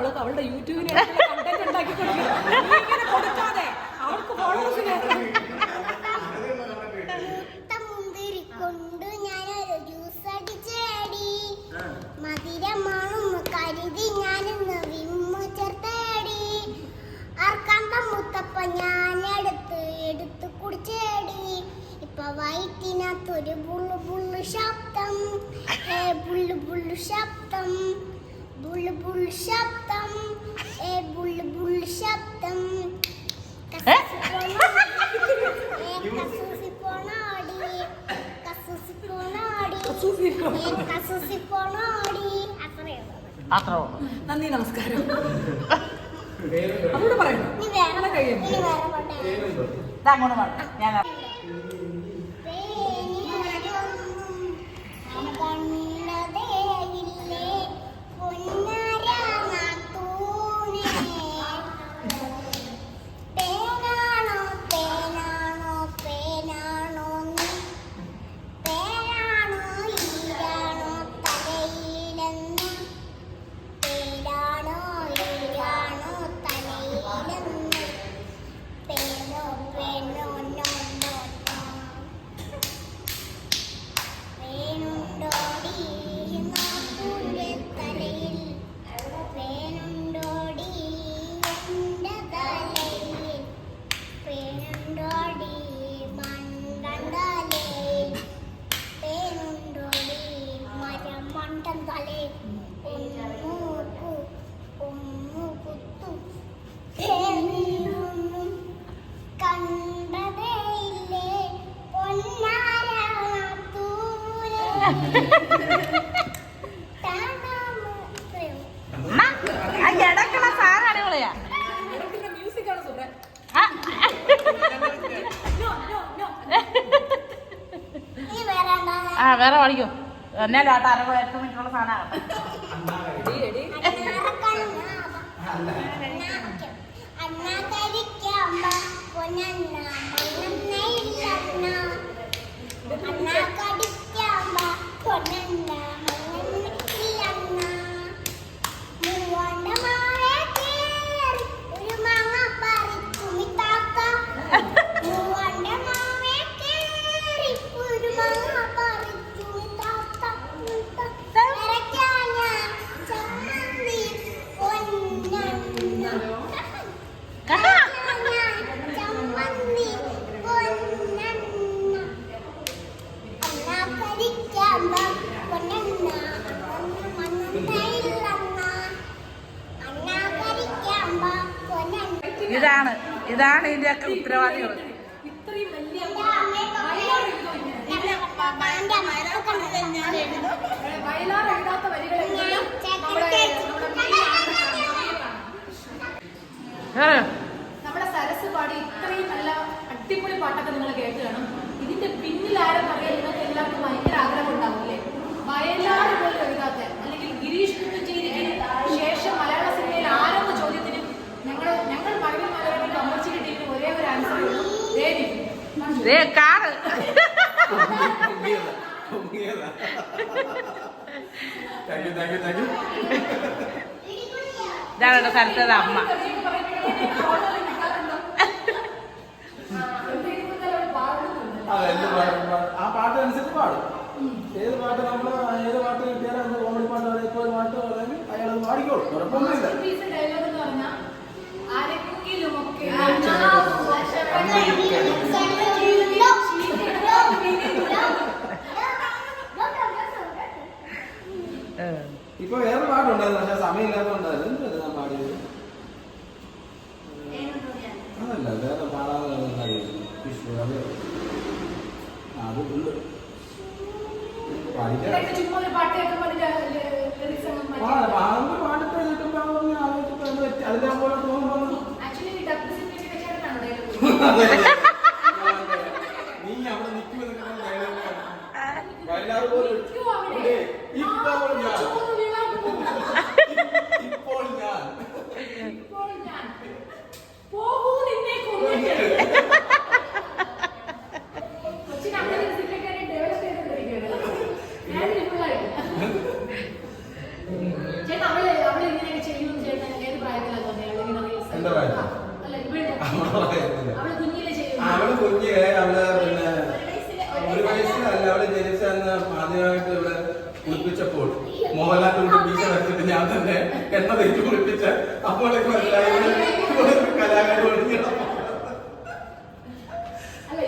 അവൾക്ക് അവളുടെ യൂട്യൂബിന് കണ്ടന്റ് ഉണ്ടാക്കി കൊടുക്കാതെ അവൾക്ക് ഫോളോവേഴ്സിന് ഞാനെടുത്ത് എടുത്ത് കുടിച്ചേടി. ശബ്ദം. പുള്ളു പുള്ളു ശബ്ദം. ബുൾബുൾ ശബ്ദം ഏ ബുൾബുൾ ശബ്ദം. അത്ര നന്ദി നമസ്കാരം. അവരോട് പറയണം കഴിയുന്നു ഞാൻ ആ വേറെ പഠിക്കൂ എന്നെ ലാട്ട അര എട്ട് മിനിറ്റുള്ള സാധനമാണ് അണ്ണാക്കടിക്കാമ്പ പൊന്നണ്ട മണ്ണ ഇതാണ് ഇതിന്റെയൊക്കെ ഉത്തരവാദികൾ ദേ കാറ്. ഇതാണ് സ്ഥലത്തത് അമ്മ. ആ പാട്ട് അനുസരിച്ച് പാടും. ഏത് പാട്ട് നമ്മൾ ഏത് പാട്ട് കിട്ടിയാലും ഒന്ന് കോമഡി പാട്ട് പറയാം ഇപ്പോൾ പാട്ട് പറയുമെങ്കിൽ അയാൾ പാടിക്കോളും. കുഴപ്പമൊന്നുമില്ല. ഇപ്പൊ വേറെ പാട്ടുണ്ടായിരുന്നു പക്ഷെ സമയം ഇല്ലാത്തതുകൊണ്ടായിരുന്നു പാടിയത്? അതല്ല വേറെ പാടാതെ കഴിയുന്നു അത് നീ അവിടെ നിൽക്കുമെന്ന് വയലാറ് ഇപ്പൊ അവൾ കുഞ്ഞിലെ ചെയ്യും അവൾ കുഞ്ഞ് അവൾ പിന്നെ ഒരു വയസ്സിലല്ല അവൾ ജനിച്ച അന്ന് ആദ്യമായിട്ട് ഇവിടെ കുളിപ്പിച്ചപ്പോൾ. മോഹൻലാൽ കൊണ്ട് ബീച്ച വെച്ചിട്ട് ഞാൻ തന്നെ എണ്ണ തെറ്റി കുളിപ്പിച്ച അപ്പോഴേക്കും എല്ലാവരും കലാകാരി അല്ല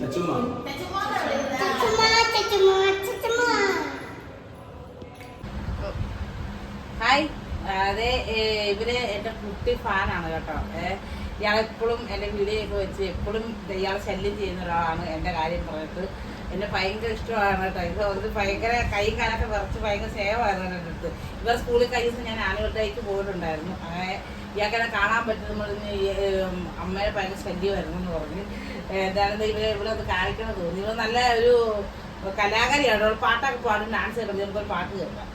ചച്ചുമ്മ. ചുച്ചുമാ ചുച്ചുമാ ചുച്ചുമാ ഹായ് അതെ ഇവർ എന്റെ കുട്ടി ഫാനാണ് കേട്ടോ. എപ്പോഴും എന്റെ വീഡിയോ ഒക്കെ വെച്ച് എപ്പോഴും ഇയാളെ ശല്യം ചെയ്യുന്ന ഒരാളാണ് എന്റെ കാര്യം പറഞ്ഞിട്ട്. എന്നെ ഭയങ്കര ഇഷ്ടമാണ് കേട്ടോ. ഇത് ഭയങ്കര കൈ കാലൊക്കെ വിറച്ച് ഭയങ്കര സേവായിരുന്നു എന്റെ അടുത്ത്. ഇവർ സ്കൂളിൽ കഴിഞ്ഞ ഞാൻ ആനുവൽ ഡേക്ക് പോയിട്ടുണ്ടായിരുന്നു. അങ്ങനെ ഇയാൾക്ക് പറ്റുന്നത് കാണാൻ പറ്റുന്ന അമ്മയെ ഭയങ്കര ശല്യമായിരുന്നു എന്ന് പറഞ്ഞ്. എന്താണെന്ന് ഇവരെ ഇവിടെ ഒന്ന് കാണിക്കണം തോന്നി. ഇവർ നല്ല ഒരു കലാകാരിയാണ്. പാട്ടൊക്കെ പാടും ഡാൻസ് കളിക്കും. നമുക്കൊരു പാട്ട് കേൾക്കാം.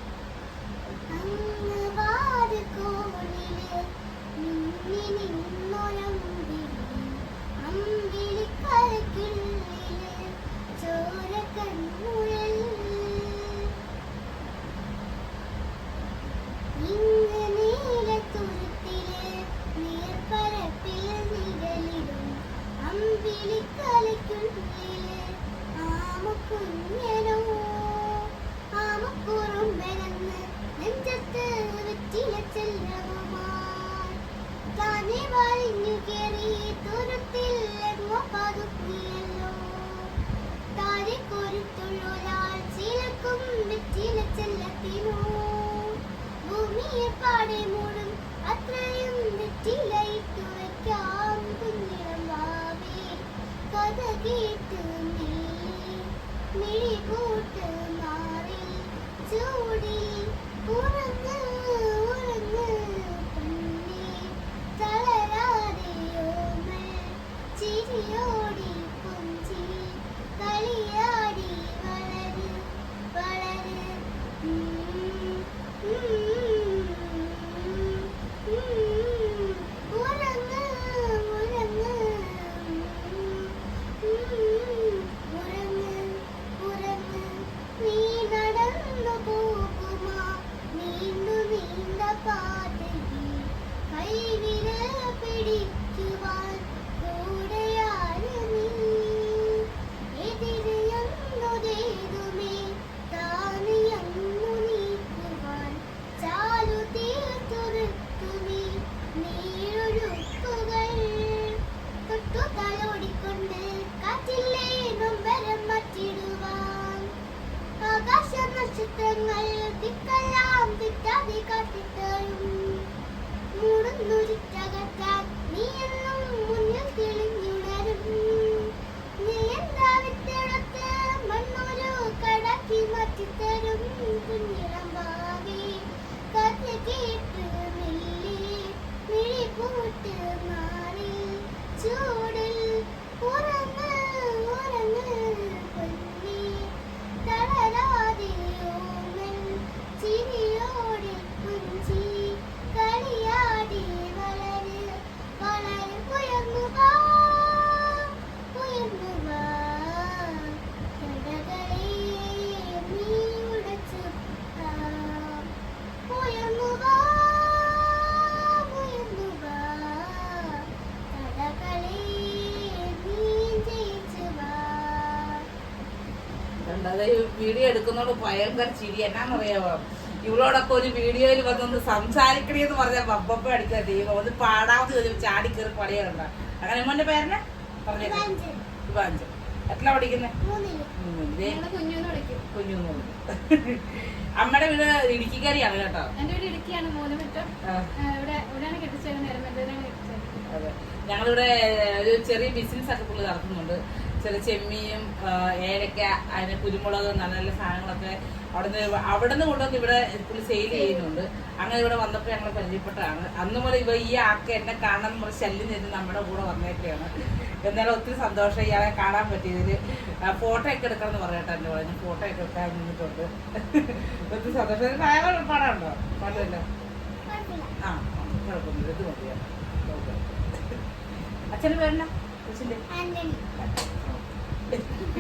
പാടെ മൂടും. അത്രയും വെറ്റിലയിട്ടു വയ്ക്കാം കുഞ്ഞിളം വാവേ. കഥ കേട്ട് മെല്ലെ മിഴി കൂട്ട് മാറി. ചൂടിൽ ഉറങ്ങ് ഉറങ്ങ് പൊന്നേ. തളരാതെ ഓമൽ പാതയിൽ കൈവിരൽ പിടിക്കുവാൻ കണ്ടത് വീഡിയോ എടുക്കുന്നോട് ഭയങ്കര ചിരി. എന്നാന്നറിയാമോ ഇവളോടൊക്കെ ഒരു വീഡിയോയിൽ വന്നൊന്ന് സംസാരിക്കണേന്ന് പറഞ്ഞാൽ പപ്പപ്പ അടിക്കാൻ ദൈവം. ഒന്ന് പാടാമെന്ന് ചോദിച്ചു ചാടി കയറി പണിയുണ്ട അങ്ങനെ മോന്റെ പേരനെ പറഞ്ഞു. ഇവാഞ്ച് എത്ര പഠിക്കുന്നേ? മൂന്നിൽ. ഞങ്ങൾ കുഞ്ഞുന്ന് വിളിക്കും കുഞ്ഞു അമ്മയുടെ വീട് ഇടുക്കിക്കാരിയാണ് കേട്ടോ? എന്റെ വീട് ഇടുക്കിയാണ് ഇവിടെയാണ് അതെ. ഞങ്ങളിവിടെ ഒരു ചെറിയ ബിസിനസ് ഒക്കെ പുള്ളി നടത്തുന്നുണ്ട്. ചെറിയ ചെമ്മീനും ആ, ഏലക്ക അതിന് കുരുമുളക് നല്ല നല്ല സാധനങ്ങളൊക്കെ അവിടുന്ന് അവിടുന്ന് കൊണ്ടുവന്ന് ഇവിടെ പുള്ളി സെയിൽ ചെയ്യുന്നുണ്ട്. അങ്ങനെ ഇവിടെ വന്നപ്പോൾ ഞങ്ങൾ പരിചയപ്പെട്ടതാണ്. അന്ന് മുതൽ ഇവ ഈ ആക്ക എന്നെ കാണാൻ ശല്യം ചെയ്ത് നമ്മുടെ കൂടെ വന്നേക്കാണ് എന്നാലും ഒത്തിരി സന്തോഷം ഇയാളെ കാണാൻ പറ്റിയതിൽ ഫോട്ടോ ഒക്കെ എടുക്കണം എന്ന് പറയട്ടെ എന്നെ പറഞ്ഞു ഫോട്ടോ ഒക്കെ എടുക്കാൻ നിന്നിട്ടുണ്ട്. ഒത്തിരി സന്തോഷം. പാടാണ്ടോ പാടില്ല ആ കുഴപ്പമൊന്നുമില്ല. ഇത് മതിയാണ് അച്ഛന് പേരെന്നാ? അച്ഛന്റെ thank